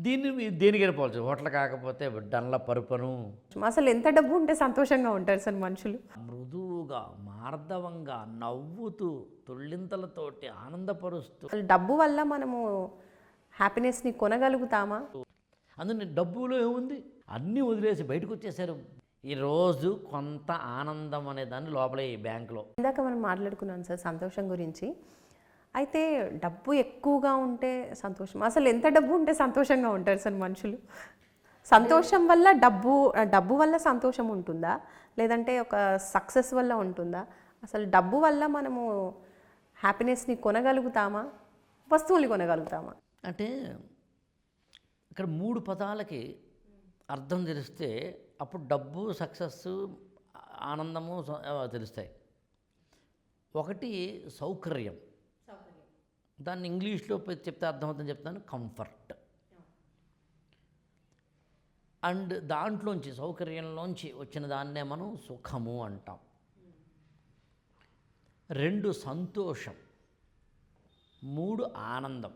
దీన్ని మీ- దేనికైనా పోవచ్చు హోటల్ కాకపోతే డన్ల పరుపను. అసలు ఎంత డబ్బు ఉంటే సంతోషంగా ఉంటారు సార్ మనుషులు? మృదువుగా మార్దవంగా నవ్వుతూ తొళ్ళింతలతోటి ఆనందపరుస్తూ. అసలు డబ్బు వల్ల మనము హ్యాపీనెస్ని కొనగలుగుతామా? అందుకని డబ్బులో ఏముంది? అన్నీ వదిలేసి బయటకు వచ్చేసారు. ఈరోజు కొంత ఆనందం అనే దాన్ని లోపలే ఈ బ్యాంకులో. ఇందాక మనం మాట్లాడుకున్నాం సార్ సంతోషం గురించి. అయితే డబ్బు ఎక్కువగా ఉంటే సంతోషం. అసలు ఎంత డబ్బు ఉంటే సంతోషంగా ఉంటారు సార్ మనుషులు? సంతోషం వల్ల డబ్బు డబ్బు వల్ల సంతోషం ఉంటుందా? లేదంటే ఒక సక్సెస్ వల్ల ఉంటుందా? అసలు డబ్బు వల్ల మనము హ్యాపీనెస్ని కొనగలుగుతామా? వస్తువుని కొనగలుగుతామా? అంటే ఇక్కడ మూడు పదాలకి అర్థం తెలిస్తే అప్పుడు డబ్బు సక్సెస్ ఆనందము తెలుస్తాయి. ఒకటి సౌకర్యం. దాన్ని ఇంగ్లీష్లో చెప్తే అర్థమవుతుందని చెప్తాను కంఫర్ట్. అండ్ దాంట్లోంచి సౌకర్యంలోంచి వచ్చిన దాన్నే మనం సుఖము అంటాం. రెండు సంతోషం మూడు ఆనందం.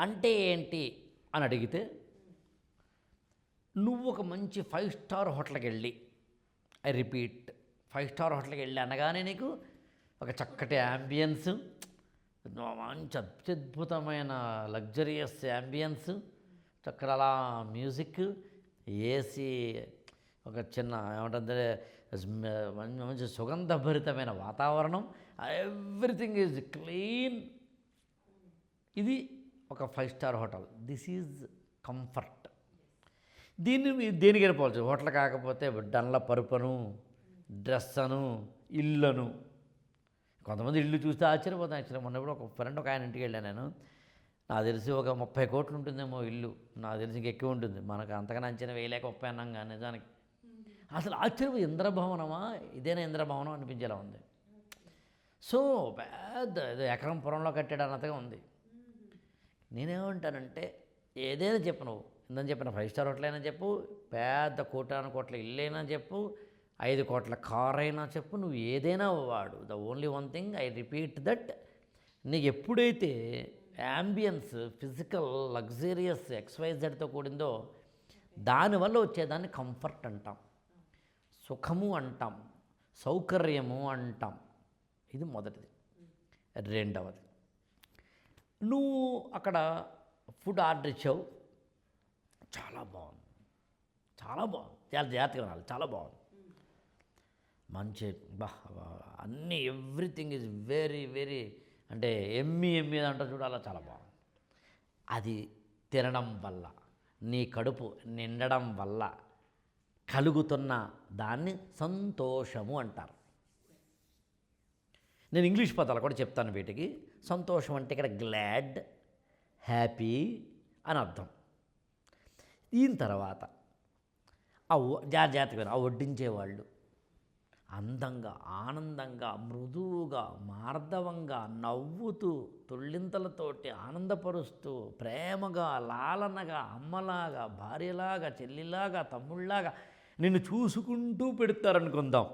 అంటే ఏంటి అని అడిగితే నువ్వు ఒక మంచి ఫైవ్ స్టార్ హోటల్కి వెళ్ళి ఐ రిపీట్ ఫైవ్ స్టార్ హోటల్కి వెళ్ళి అనగానే నీకు ఒక చక్కటి యాంబియన్స్ మంచి అత్యద్భుతమైన లగ్జరియస్ యాంబియన్స్ చక్కడ అలా మ్యూజిక్ ఏసీ ఒక చిన్న ఏమంటే మంచి మంచి సుగంధభరితమైన వాతావరణం ఎవ్రీథింగ్ ఈజ్ క్లీన్ ఇది ఒక five star hotel this is comfort దీన్ని మీ దేనికైనా పోవచ్చు. హోటల్ కాకపోతే డన్ల పరుపను డ్రెస్ అను ఇల్లను కొంతమంది ఇల్లు చూస్తే ఆశ్చర్యపోతాను యాక్చువల్లీ కూడా ఒక ఫ్రెండ్ ఒక ఆయన ఇంటికి వెళ్ళాను నేను. నాకు తెలిసి ఒక ముప్పై కోట్లు ఉంటుందేమో ఇల్లు. నాకు తెలిసి ఇంకా ఎక్కువ ఉంటుంది. మనకు అంతకన్నా అంచనా వేయలేక ముప్పై అన్నాం కానీ నిజానికి. అసలు ఆశ్చర్యం ఇంద్రభవనమా ఇదేనా ఇంద్రభవనం అనిపించేలా ఉంది. సో పెద్ద ఏదో ఎకరం పురంలో కట్టాడు అన్నట్టుగా ఉంది. నేనేమంటానంటే ఏదైనా చెప్పు నువ్వు. ఇందని చెప్పిన ఫైవ్ స్టార్ హోటల్ అయినా చెప్పు పెద్ద కోటాను కోట్ల ఇల్లు అయినా చెప్పు ఐదు కోట్ల కార్ అయినా చెప్పు నువ్వు ఏదైనా వాడు. The only one thing I repeat that నీకు ఎప్పుడైతే యాంబియన్స్ ఫిజికల్ లగ్జరియస్ ఎక్స్వైజెడ్తో కూడిందో దానివల్ల వచ్చేదాన్ని కంఫర్ట్ అంటాం. సుఖము అంటాం. సౌకర్యము అంటాం. ఇది మొదటిది. రెండవది. నువ్వు అక్కడ ఫుడ్ ఆర్డర్ ఇచ్చావు. చాలా బాగుంది. చాలా బాగుంది. చాలా జాగ్రత్తగా చాలా బాగుంది. మంచి బా అన్నీ ఎవ్రీథింగ్ ఈజ్ వెరీ వెరీ అంటే ఎమ్మి ఎమ్మి అంటారు చూడు అలా చాలా బాగుంది. అది తినడం వల్ల నీ కడుపు నిండడం వల్ల కలుగుతున్న దాన్ని సంతోషము అంటారు. నేను ఇంగ్లీష్ పదాలు కూడా చెప్తాను వీటికి. సంతోషం అంటే ఇక్కడ గ్లాడ్ హ్యాపీ అని అర్థం. దీని తర్వాత ఆ జాగ్రత్తగా ఆ వడ్డించేవాళ్ళు అందంగా ఆనందంగా మృదువుగా మార్దవంగా నవ్వుతూ తొళ్ళింతలతోటి ఆనందపరుస్తూ ప్రేమగా లాలనగా అమ్మలాగా భార్యలాగా చెల్లిలాగా తమ్ముళ్ళలాగా నిన్ను చూసుకుంటూ పెడతారనుకుందాం.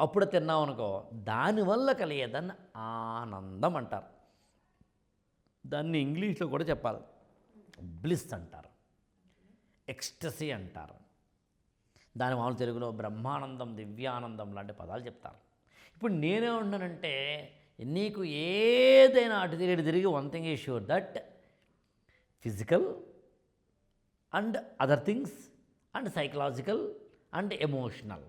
అప్పుడు తిన్నాం అనుకో దానివల్ల కలిగేదాన్ని ఆనందం అంటారు దాన్ని ఇంగ్లీష్లో కూడా చెప్పాలి. బ్లిస్ అంటారు. ఎక్స్టసీ అంటారు. దాని మామూలు తెలుగులో బ్రహ్మానందం దివ్యానందం లాంటి పదాలు చెప్తారు. ఇప్పుడు నేనే ఉన్నానంటే నీకు ఏదైనా అటు తిరిగి ఇటు తిరిగి వన్ థింగ్ ఈ sure that physical and other things and psychological and emotional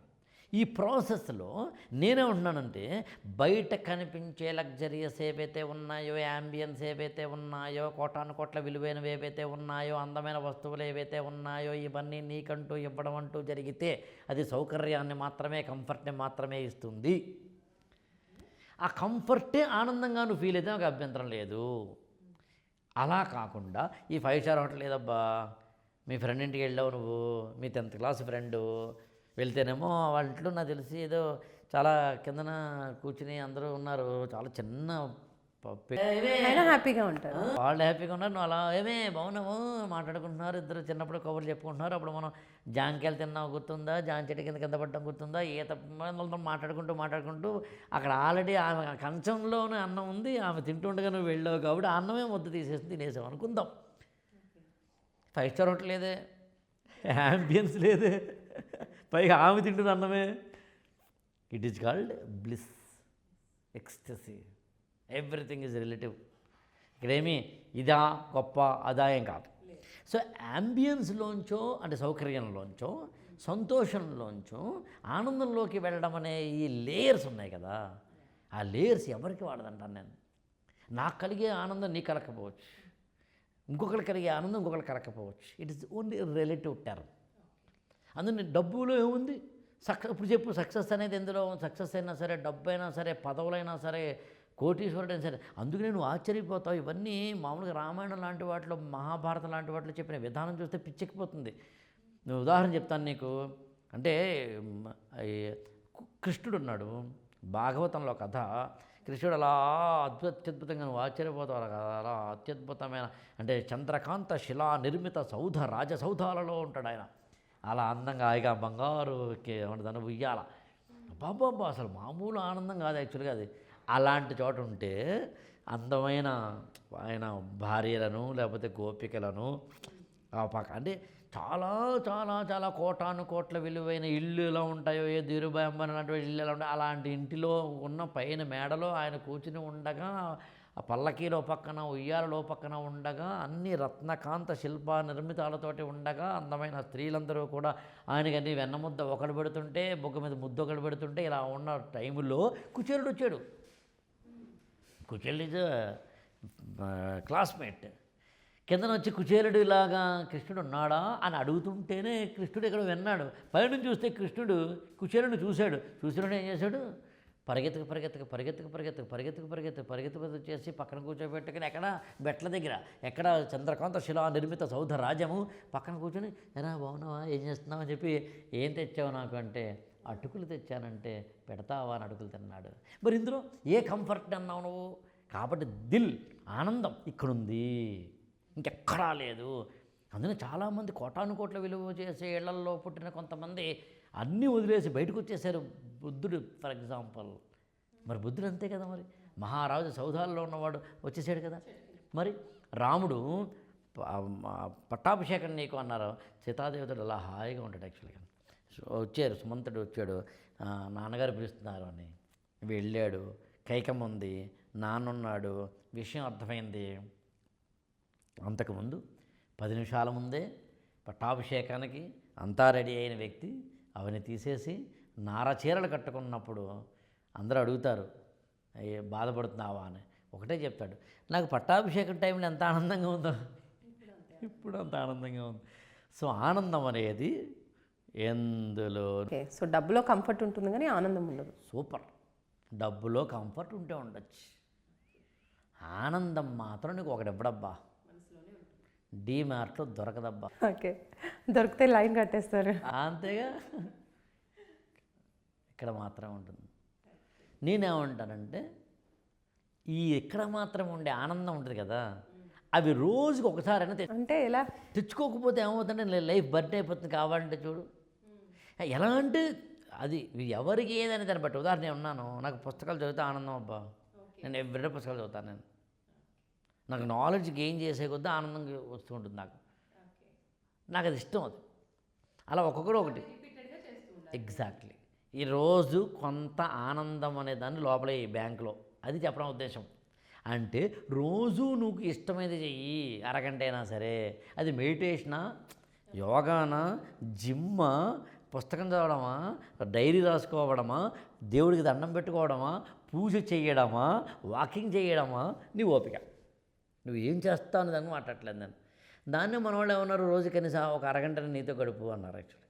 ఈ ప్రాసెస్లో నేనే ఉంటున్నానంటే బయట కనిపించే లగ్జరియస్ ఏవైతే ఉన్నాయో యాంబియన్స్ ఏవైతే ఉన్నాయో కోటాను కోట్ల విలువైనవి ఏవైతే ఉన్నాయో అందమైన వస్తువులు ఏవైతే ఉన్నాయో ఇవన్నీ నీకంటూ ఇవ్వడం అంటూ జరిగితే అది సౌకర్యాన్ని మాత్రమే కంఫర్ట్ని మాత్రమే ఇస్తుంది. ఆ కంఫర్టే ఆనందంగా నువ్వు ఫీల్ అయితే నాకు అభ్యంతరం లేదు. అలా కాకుండా ఈ ఫైవ్ స్టార్ హోటల్ లేదబ్బా మీ ఫ్రెండ్ ఇంటికి వెళ్ళావు నువ్వు మీ టెన్త్ క్లాస్ ఫ్రెండు వెళ్తేనేమో వాళ్ళ ఇంట్లో నాకు తెలిసి ఏదో చాలా కిందన కూర్చుని అందరూ ఉన్నారు. చాలా చిన్న పప్పే అయినా హ్యాపీగా ఉంటారు. వాళ్ళు హ్యాపీగా ఉన్నారు. నువ్వు అలా ఏమే బాగున్నాము మాట్లాడుకుంటున్నారు. ఇద్దరు చిన్నప్పుడు కబుర్లు చెప్పుకుంటున్నారు. అప్పుడు మనం జాంకాయలు తిన్నావు గుర్తుందా? జాన్ చెట్టు కింద కింద పడ్డం గుర్తుందా? ఈత మాట్లాడుకుంటూ మాట్లాడుకుంటూ అక్కడ ఆల్రెడీ ఆమె కంచంలోనే అన్నం ఉంది. ఆమె తింటుండగా నువ్వు వెళ్ళావు కాబట్టి ఆ అన్నమే ముద్ద తీసేసి తినేసావు అనుకుందాం. ఫైవ్ స్టార్ హోటల్ లేదే. యాంబియన్స్ లేదే. పైగా ఆమె తింటుంది అన్నమే. It is called bliss ecstasy everything is relative ఇక్కడేమీ ఇదా గొప్ప అదా ఏం కాదు. సో యాంబియన్స్లోంచో అంటే సౌకర్యంలోంచో సంతోషంలోంచో ఆనందంలోకి వెళ్ళడం అనే ఈ లేయర్స్ ఉన్నాయి కదా. ఆ లేయర్స్ ఎవరికి వాడదంటాను నేను? నాకు కలిగే ఆనందం నీకు కలకపోవచ్చు ఇంకొకరికి కలిగే ఆనందం ఇంకొకరికి కలకపోవచ్చు it is only relative term అందుకని డబ్బులో ఏముంది? సక్సెస్ ఇప్పుడు చెప్పు సక్సెస్ అనేది ఎందులో? సక్సెస్ అయినా సరే డబ్బు అయినా సరే పదవులైనా సరే కోటీశ్వరుడైనా సరే అందుకు నేను ఆశ్చర్యపోతావు. ఇవన్నీ మామూలుగా రామాయణం లాంటి వాటిలో మహాభారతం లాంటి వాటిలో చెప్పిన విధానం చూస్తే పిచ్చెక్కిపోతుంది. నువ్వు ఉదాహరణ చెప్తాను నీకు. అంటే కృష్ణుడు ఉన్నాడు. భాగవతంలో కథ. కృష్ణుడు అలా అద్భుత అత్యద్భుతంగా నువ్వు ఆశ్చర్యపోతావు. కదా అలా అత్యద్భుతమైన అంటే చంద్రకాంత శిలా నిర్మిత సౌధ రాజసౌధాలలో ఉంటాడు ఆయన. అలా అందంగా హాయిగా బంగారు కే- దాన్ని ఉయ్యాల. బాబా అసలు మామూలు ఆనందం కాదు యాక్చువల్గా అది. అలాంటి చోట ఉంటే అందమైన ఆయన భార్యలను లేకపోతే గోపికలను ఆ పక్క అంటే చాలా చాలా చాలా కోటాను కోట్ల విలువైన ఇల్లు ఎలా ఉంటాయో ఏ ధీరుబాయి అంబానీ ఇల్లు ఎలా ఉంటాయో అలాంటి ఇంటిలో ఉన్న పైన మేడలో ఆయన కూర్చుని ఉండగా ఆ పల్లకీలో పక్కన ఉయ్యాలలో పక్కన ఉండగా అన్ని రత్నకాంత శిల్ప నిర్మితాలతోటి ఉండగా అందమైన స్త్రీలందరూ కూడా ఆయనకి అన్ని వెన్నముద్ద ఒకడు పెడుతుంటే బొగ్గ మీద ముద్ద ఒకడు పెడుతుంటే ఇలా ఉన్న టైంలో కుచేరుడు వచ్చాడు. కుచేరుడు ఇస్ క్లాస్మేట్. కిందన వచ్చి కుచేరుడు ఇలాగా కృష్ణుడు ఉన్నాడా? అని అడుగుతుంటేనే కృష్ణుడు ఇక్కడ విన్నాడు. పైనుంచి చూస్తే కృష్ణుడు కుచేలుడిని చూశాడు. చూసినప్పుడు ఏం చేశాడు? పరిగెత్తుకు పరిగెత్తుకు పరిగెత్తుకు పరిగెత్తుకు పరిగెత్తుకు పరిగెత్తుకు పరిగెత్తుకు వచ్చేసి పక్కన కూర్చోబెట్టుకుని ఎక్కడ బెట్ల దగ్గర ఎక్కడ చంద్రకాంత శిలా నిర్మిత సౌధ రాజ్యము పక్కన కూర్చొని ఎరా బాగున్నావా? ఏం చేస్తున్నావు అని చెప్పి ఏం తెచ్చావు నాకు? అంటే అటుకులు తెచ్చానంటే పెడతావా? అని అటుకులు తిన్నాడు. మరి ఇందులో ఏ కంఫర్ట్ అన్నావు నువ్వు? కాబట్టి దిల్ ఆనందం ఇక్కడుంది. ఇంకెక్కడా లేదు. అందుకని చాలామంది కోటాను కోట్ల విలువ చేసే ఇళ్ళల్లో పుట్టిన కొంతమంది అన్నీ వదిలేసి బయటకు వచ్చేసారు బుద్ధుడు ఫర్ ఎగ్జాంపుల్ మరి బుద్ధుడు అంతే కదా మరి? మహారాజు సౌధాల్లో ఉన్నవాడు వచ్చేసాడు కదా? మరి రాముడు పట్టాభిషేకం నీకు అన్నారు. సీతాదేవతడు అలా హాయిగా ఉంటాడు యాక్చువల్గా వచ్చారు సుమంతుడు వచ్చాడు. నాన్నగారు పిలుస్తున్నారు అని. వెళ్ళాడు. కైకం ఉంది. నాన్నున్నాడు. విషయం అర్థమైంది. అంతకుముందు పది నిమిషాల ముందే పట్టాభిషేకానికి అంతా రెడీ అయిన వ్యక్తి అవన్నీ తీసేసి నార చీరలు కట్టుకున్నప్పుడు అందరూ అడుగుతారు ఏ బాధపడుతున్నావా? అని. ఒకటే చెప్తాడు నాకు పట్టాభిషేకం టైంలో ఎంత ఆనందంగా ఉందో. ఇప్పుడు అంత ఆనందంగా ఉంది. సో ఆనందం అనేది ఎందులో సో డబ్బులో కంఫర్ట్ ఉంటుంది కానీ ఆనందం ఉండదు. సూపర్. డబ్బులో కంఫర్ట్ ఉంటే ఉండొచ్చు. ఆనందం మాత్రం నీకు ఒకటి ఇవ్వడబ్బా. డీమార్ట్లో దొరకదబ్బా. ఓకే. దొరికితే లైన్ కట్టేస్తారు. అంతేగా. ఇక్కడ మాత్రం ఉంటుంది. నేనేమంటానంటే ఈ ఇక్కడ మాత్రం ఉండే ఆనందం ఉంటుంది కదా అవి రోజుకి ఒకసారైనా అంటే ఎలా? తెచ్చుకోకపోతే ఏమవుతుందంటే లైఫ్ బర్న్ అయిపోతుంది కావాలంటే చూడు. ఎలా అంటే అది ఎవరికి ఏదని దాన్ని బట్టి. ఉదాహరణ నేను ఉన్నాను నాకు పుస్తకాలు చదివితే ఆనందం అబ్బా. నేను ఎవ్రీ పుస్తకాలు చదువుతాను నేను. నాకు నాలెడ్జ్ గెయిన్ చేసే కొద్దీ ఆనందం వస్తూ ఉంటుంది నాకు. నాకు అది ఇష్టం అది. అలా ఒక్కొక్కరు ఒకటి. ఎగ్జాక్ట్లీ ఈరోజు కొంత ఆనందం అనే దాన్ని లోపలే ఈ బ్యాంకులో. అది చెప్పడం ఉద్దేశం. అంటే రోజు నువ్వు ఇష్టమైనది చెయ్యి అరగంట అయినా సరే. అది మెడిటేషనా యోగానా జిమ్మా పుస్తకం చదవడమా డైరీ రాసుకోవడమా దేవుడికి దండం పెట్టుకోవడమా పూజ చేయడమా వాకింగ్ చేయడమా నీ ఓపిక. నువ్వు ఏం చేస్తావు అని దాన్ని మాట్లాడలేదు నేను దాన్ని మన వాళ్ళు ఏమన్నారు? రోజు కనీసం ఒక అరగంట నీతో గడుపు అన్నారు యాక్చువల్లీ